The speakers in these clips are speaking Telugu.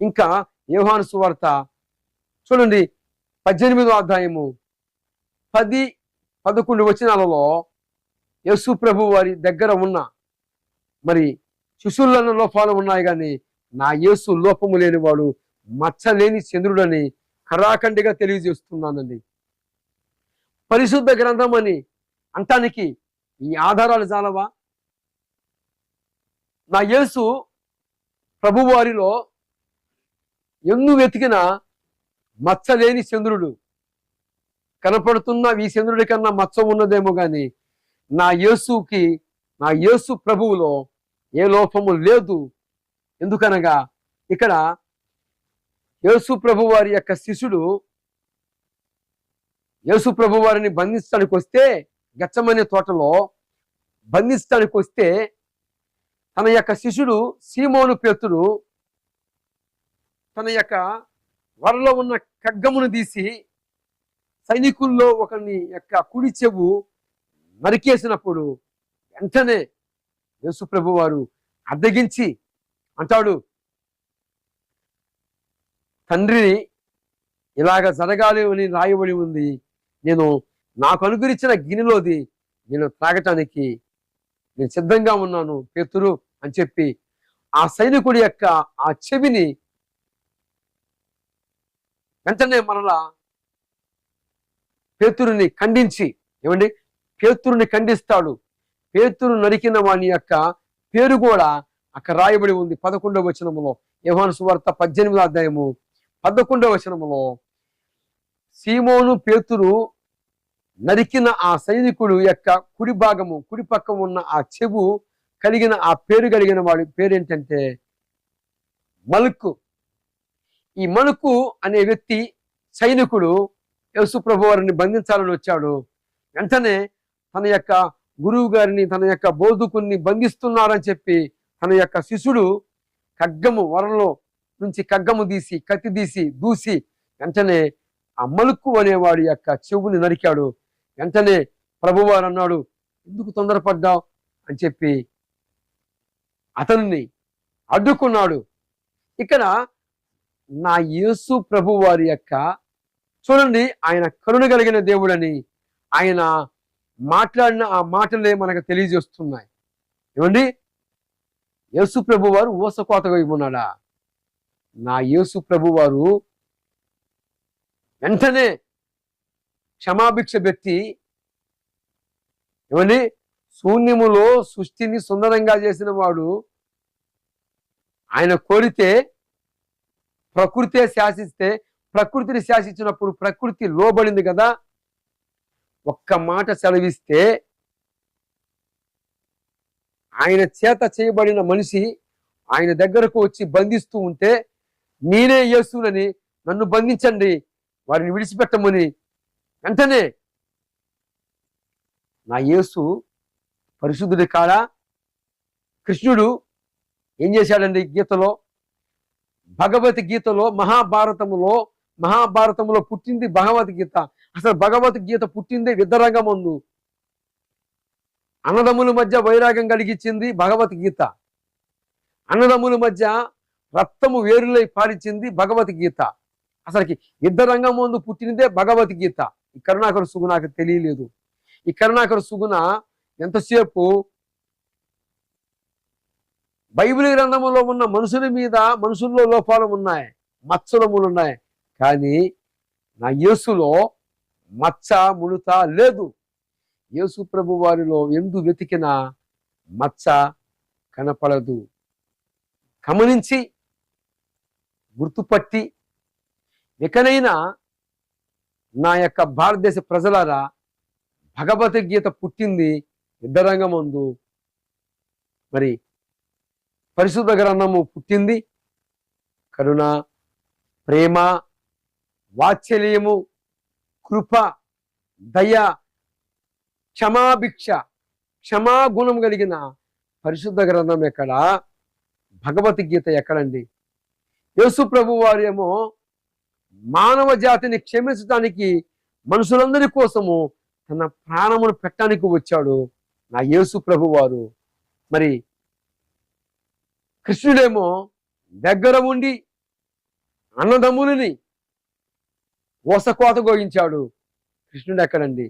ఇంకా యోహాను సువార్త చూడండి పద్దెనిమిదో అధ్యాయము పది పదకొండు వచనాలలో యశు ప్రభు వారి దగ్గర ఉన్న మరి శిశువులను లోపాలు ఉన్నాయి కానీ నా యేసు లోపము లేనివాడు మచ్చలేని చంద్రుడని కరాఖండిగా తెలియజేస్తున్నానండి. పరిశుద్ధ గ్రంథం అని అంటానికి ఈ ఆధారాలు చాలవా? నా యేసు ప్రభువారిలో ఎన్ను వెతికినా మచ్చలేని చంద్రుడు? కనపడుతున్న ఈ చంద్రుడి కన్నా మచ్చ ఉన్నదేమో కానీ నా యేసుకి నా యేసు ప్రభువులో ఏ లోపము లేదు. ఎందుకనగా ఇక్కడ యేసు ప్రభు వారి యొక్క శిష్యుడు యేసు ప్రభు వారిని బంధించడానికి వస్తే గచ్చమనే తోటలో బంధించడానికి వస్తే తన యొక్క శిష్యుడు సీమోను పేతుడు తన యొక్క వరలో ఉన్న ఖడ్గమును తీసి సైనికుల్లో ఒకరిని యొక్క కుడి చెవు నరికేసినప్పుడు వెంటనే యేసుప్రభు వారు అద్దగించి అంటాడు తండ్రిని ఇలాగ జరగాలి అని రాయబడి ఉంది. నేను నాకు అనుగురించిన గిన్నెలోది నేను త్రాగటానికి నేను సిద్ధంగా ఉన్నాను పేతురు అని చెప్పి ఆ సైనికుడి యొక్క ఆ చెవిని వెంటనే మరలా పేతురుని ఖండించి ఏమండి? పేతురుని ఖండిస్తాడు. పేతురు నరికిన వాని యొక్క పేరు కూడా అక్కడ రాయబడి ఉంది పదకొండవ వచనములో. యోహాను సువార్త పద్దెనిమిదో అధ్యాయము పదకొండవ వచనములో. సీమోను పేతురు నరికిన ఆ సైనికుడు యొక్క కుడి భాగము కుడి పక్క ఉన్న ఆ చెవు కలిగిన ఆ పేరు కలిగిన వాడి పేరేంటంటే మలుకు. ఈ మణుకు అనే వ్యక్తి సైనికుడు యేసు వారిని బంధించాలని వచ్చాడు. వెంటనే తన యొక్క గురువు గారిని తన యొక్క బోధకుని బంధిస్తున్నారని చెప్పి తన యొక్క శిష్యుడు ఖడ్గము వరంలో నుంచి ఖడ్గము తీసి కత్తి తీసి దూసి వెంటనే ఆ మలుక్కు అనేవాడి యొక్క చెవుని నరికాడు. వెంటనే ప్రభువారు అన్నాడు ఎందుకు తొందరపడ్డావు? అని చెప్పి అతన్ని అడ్డుకున్నాడు. ఇక్కడ నా యేసు ప్రభు వారి యొక్క చూడండి ఆయన కరుణ కలిగిన దేవుడని ఆయన మాట్లాడిన ఆ మాటలే మనకు తెలియజేస్తున్నాయి. ఏమండి? యేసు ప్రభు వారు ఊసకోతగా ఉన్నాడా? నా యేసు ప్రభు వారు వెంటనే క్షమాభిక్ష పెట్టి ఏమండి? శూన్యములో సృష్టిని సుందరంగా చేసిన వాడు ఆయన కోరితే ప్రకృతే శాసిస్తే ప్రకృతిని శాసించినప్పుడు ప్రకృతి లోబడింది కదా. ఒక్క మాట సెలవిస్తే ఆయన చేత చేయబడిన మనిషి ఆయన దగ్గరకు వచ్చి బంధిస్తూ ఉంటే నేనే యేసునని నన్ను బంధించండి వారిని విడిచిపెట్టమని వెంటనే. నా యేసు పరిశుద్ధుడి కాడా? కృష్ణుడు ఏం చేశాడండి గీతలో? భగవద్గీతలో మహాభారతములో మహాభారతములో పుట్టింది భగవద్గీత అసలు భగవద్గీత పుట్టిందే విద్దరంగమందు అన్నదమ్ముల మధ్య వైరాగ్యం కలిగించింది భగవద్గీత అన్నదమ్ముల మధ్య రక్తము వేరులై పాలించింది భగవద్గీత అసలుకి యుద్ధరంగం ముందు పుట్టినదే భగవద్గీత ఈ కరుణాకర సుగు నాకు తెలియలేదు. ఈ కరుణాకర సుగున ఎంతసేపు బైబిల్ గ్రంథంలో ఉన్న మనుషుల మీద మనుషుల్లో లోపాలు ఉన్నాయి మచ్చలములు ఉన్నాయి. కానీ నా యేసులో మచ్చ ముడత లేదు. యేసు ప్రభు వారిలో ఎందు వెతికిన మచ్చ కనపడదు. గమనించి గుర్తుపట్టి ఇకనైనా నా యొక్క భారతదేశ ప్రజలారా భగవద్గీత పుట్టింది యుద్ధరంగమందు మరి పరిశుద్ధ గ్రంథము పుట్టింది. కరుణ ప్రేమ వాత్సల్యము కృప దయ క్షమాభిక్ష క్షమాగుణం కలిగిన పరిశుద్ధ గ్రంథం ఎక్కడ? భగవద్గీత ఎక్కడండి? యేసు ప్రభు వారేమో మానవ జాతిని క్షమించడానికి మనుషులందరి కోసము తన ప్రాణమును పెట్టడానికి వచ్చాడు. నా యేసు ప్రభు వారు. మరి కృష్ణుడేమో దగ్గర ఉండి అన్నదమ్ములని ఓసకోత గోగించాడు కృష్ణుడు ఎక్కడండి?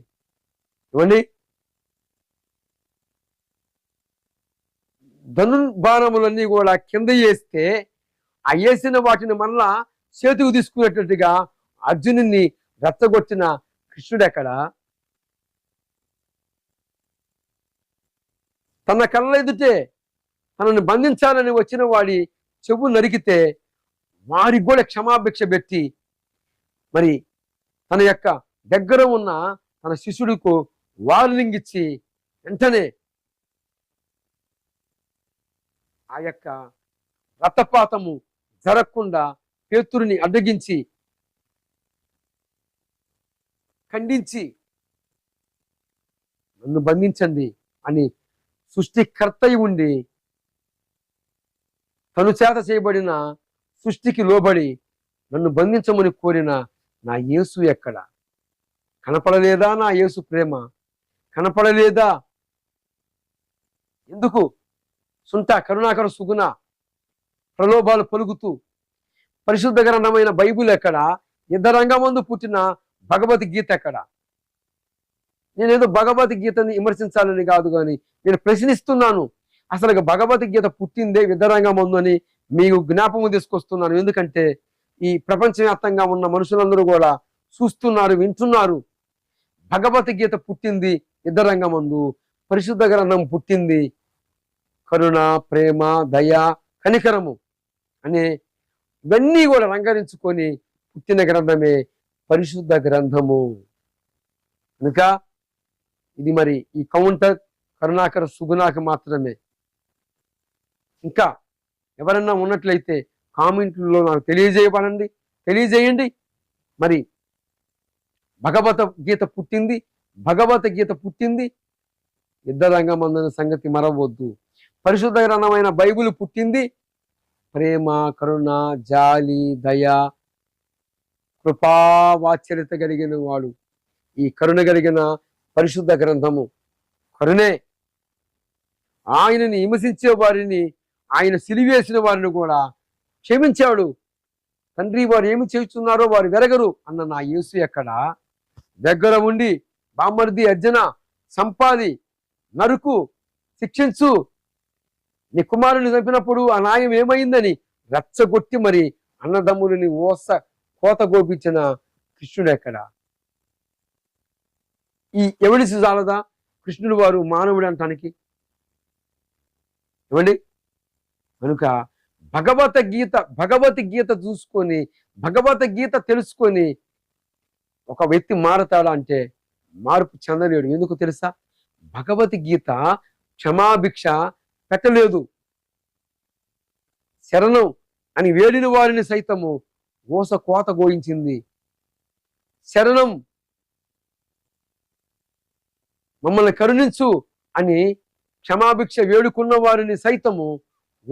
ఇవ్వండి ధనుర్బాణములన్నీ కూడా కింద వేస్తే ఆ వేసిన వాటిని మళ్ళా చేతికి తీసుకునేటట్టుగా అర్జునుని రెచ్చగొట్టిన కృష్ణుడు ఎక్కడ? తన కళ్ళ ఎదుటే తనని బంధించాలని వచ్చిన వాడి చెవు నరికితే వారికి కూడా క్షమాభిక్ష పెట్టి మరి తన యొక్క దగ్గర ఉన్న తన శిష్యుడికు వార్నింగ్ ఇచ్చి వెంటనే ఆ యొక్క రథపాతము జరగకుండా పేతురిని అడ్డగించి ఖండించి నన్ను బంధించండి అని సృష్టికర్తయి ఉండి తను చేత చేయబడిన సృష్టికి లోబడి నన్ను బంధించమని కోరిన నా యేసు ఎక్కడ? కనపడలేదా నా యేసు ప్రేమ? కనపడలేదా? ఎందుకు? సుంట కరుణాకర సుగుణ ప్రలోభాలు పలుకుతూ పరిశుద్ధ గ్రంథమైన బైబిల్ ఎక్కడ? ఇద్దరంగమందు పుట్టిన భగవద్గీత ఎక్కడ? నేనేదో భగవద్గీతని విమర్శించాలని కాదు కానీ నేను ప్రశ్నిస్తున్నాను. అసలు భగవద్గీత పుట్టిందే విద్దరంగమందు ఉందని మీకు జ్ఞాపకం తీసుకొస్తున్నాను. ఎందుకంటే ఈ ప్రపంచవ్యాప్తంగా ఉన్న మనుషులందరూ కూడా చూస్తున్నారు వింటున్నారు. భగవద్గీత పుట్టింది ఇద్దరంగమందు పరిశుద్ధ గ్రంథం పుట్టింది. కరుణ ప్రేమ దయ కనికరము అనే ఇవన్నీ కూడా రంగరించుకొని పుట్టిన గ్రంథమే పరిశుద్ధ గ్రంథము. కనుక ఇది మరి ఈ కౌంటర్ కరుణాకర సుగుణాక మాత్రమే. ఇంకా ఎవరన్నా ఉన్నట్లయితే కామెంట్లో నాకు తెలియజేయబడండి తెలియజేయండి. మరి భగవత గీత పుట్టింది భగవత గీత పుట్టింది. ఇద్దరంగమందన సంగతి మరవద్దు. పరిశుద్ధ గ్రంథమైన బైబిల్ పుట్టింది. ప్రేమ కరుణ జాలి దయ కృపావాచరిత కలిగిన వాడు. ఈ కరుణ కలిగిన పరిశుద్ధ గ్రంథము కరుణే. ఆయనని హింసించే వారిని ఆయన సిలివేసిన వారిని కూడా క్షమించాడు. తండ్రి వారు ఏమి చేస్తున్నారో వారు వెరగరు అన్న నా యేసు ఎక్కడ? దగ్గర ఉండి బామ్మర్ది అర్జున సంపాది నరుకు శిక్షించు. నీ కుమారుని చంపినప్పుడు ఆ న్యాయం ఏమైందని రచ్చగొట్టి మరి అన్నదమ్ములని ఓస కోత గోపించిన కృష్ణుడు ఎక్కడ? ఈ ఎవడిసి చాలదా కృష్ణుడు వారు మానవుడు అంటానికి. ఏమండి కనుక భగవద్గీత భగవద్గీత చూసుకొని భగవద్గీత తెలుసుకొని ఒక వ్యక్తి మారతాడా అంటే మార్పు చెందలేడు. ఎందుకు తెలుసా? భగవద్గీత క్షమాభిక్ష పెట్టలేదు. శరణం అని వేడిన వారిని సైతము ఓస కోత గోయించింది. శరణం మమ్మల్ని కరుణించు అని క్షమాభిక్ష వేడుకున్న వారిని సైతము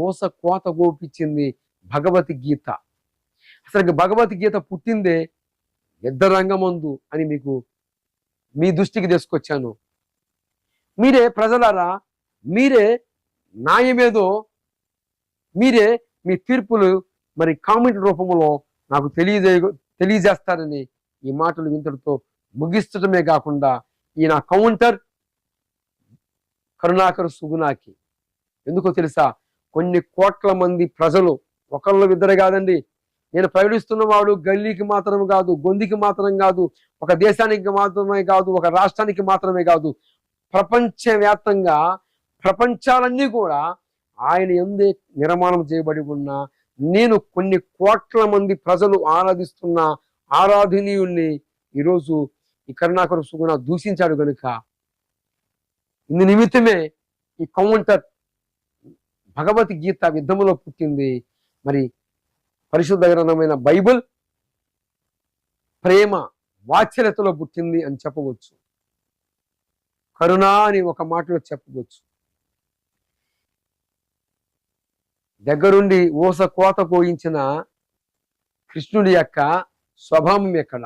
ఓస కోత గోపించింది భగవద్గీత అసలు భగవద్గీత పుట్టిందే యుద్ధరంగమందు అని మీకు మీ దృష్టికి తీసుకొచ్చాను. మీరే ప్రజలారా మీరే న్యాయమేదో మీరే మీ తీర్పులు మరి కామెంట్ రూపంలో నాకు తెలియజే తెలియజేస్తారని ఈ మాటలు ఇంతటితో ముగిస్తటమే కాకుండా ఈ నా కౌంటర్ కరుణాకర్ సుగుణాకి. ఎందుకో తెలుసా కొన్ని కోట్ల మంది ప్రజలు. ఒకళ్ళు ఇద్దరు కాదండి. నేను ప్రకటిస్తున్నవాడు గల్లీకి మాత్రం కాదు గొందికి మాత్రం కాదు ఒక దేశానికి మాత్రమే కాదు ఒక రాష్ట్రానికి మాత్రమే కాదు. ప్రపంచవ్యాప్తంగా ప్రపంచాలన్నీ కూడా ఆయన ఎందే నిర్మాణం చేయబడి ఉన్న నేను కొన్ని కోట్ల మంది ప్రజలు ఆరాధిస్తున్న ఆరాధనీయుణ్ణి ఈరోజు ఈ కరుణాకర సుగుణ దూషించాడు కనుక ఇందు నిమిత్తమే ఈ కౌంటర్ భగవద్గీత యుద్ధములో పుట్టింది. మరి పరిశుద్ధ గ్రంథమైన బైబిల్ ప్రేమ వాత్సల్యతలో పుట్టింది అని చెప్పవచ్చు. కరుణ అని ఒక మాటలో చెప్పవచ్చు. దగ్గరుండి ఊస కోత కోయించిన కృష్ణుడి యొక్క స్వభావం ఎక్కడ?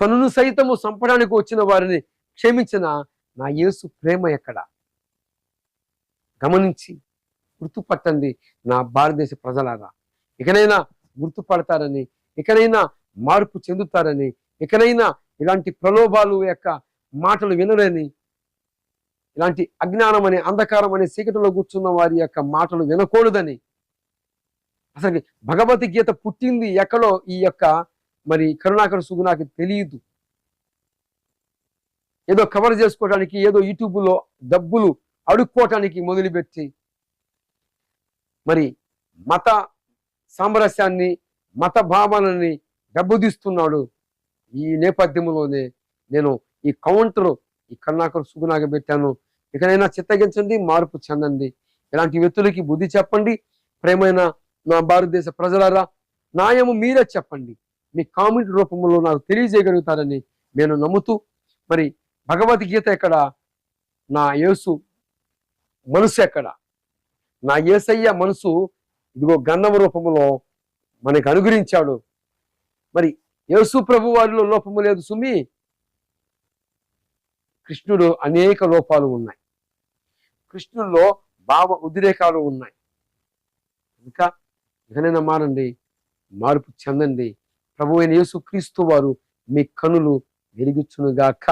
తనను సైతము చంపడానికి వచ్చిన వారిని క్షమించిన నా యేసు ప్రేమ ఎక్కడ? గమనించి గుర్తుపట్టండి నా భారతదేశ ప్రజలారా. ఇకనైనా గుర్తుపడతారని ఇకనైనా మార్పు చెందుతారని ఇకనైనా ఇలాంటి ప్రలోభాలు యొక్క మాటలు వినరని ఇలాంటి అజ్ఞానం అనే అంధకారం అనే చీకటిలో కూర్చున్న వారి యొక్క మాటలు వినకూడదని. అసలు భగవద్గీత పుట్టింది ఎక్కడో ఈ యొక్క మరి కరుణాకర సుగుణాకి తెలియదు. ఏదో కవర్ చేసుకోవడానికి ఏదో యూట్యూబ్లో డబ్బులు అడుక్కోవటానికి మొదలుపెట్టి మరి మత సామరస్యాన్ని మత భావనని దెబ్బతీస్తున్నాడు. ఈ నేపథ్యంలోనే నేను ఈ కౌంటర్ ఈ కన్నాకర్ సుగుణాగా పెట్టాను. ఇకనైనా చిత్తగించండి మార్పు చెందండి. ఇలాంటి వ్యక్తులకి బుద్ధి చెప్పండి. ప్రేమైన నా భారతదేశ ప్రజలారా న్యాయము మీరే చెప్పండి. మీ కామెంట్ రూపంలో నాకు తెలియజేయగలుగుతారని నేను నమ్ముతూ మరి భగవద్గీత ఇక్కడ నా యేసు మనసు ఎక్కడ? నా యేసయ్య మనసు ఇదిగో గంధం రూపంలో మనకి అనుగ్రహించాడు. మరి యేసు ప్రభు వారిలో లోపము లేదు సుమి. కృష్ణుడు అనేక లోపాలు ఉన్నాయి. కృష్ణుల్లో భావ ఉద్రేకాలు ఉన్నాయి. ఇంకా ఇకనైనా మారండి మార్పు చెందండి. ప్రభు అయిన యేసు క్రీస్తు వారు మీ కనులు వెలిగించునుగాక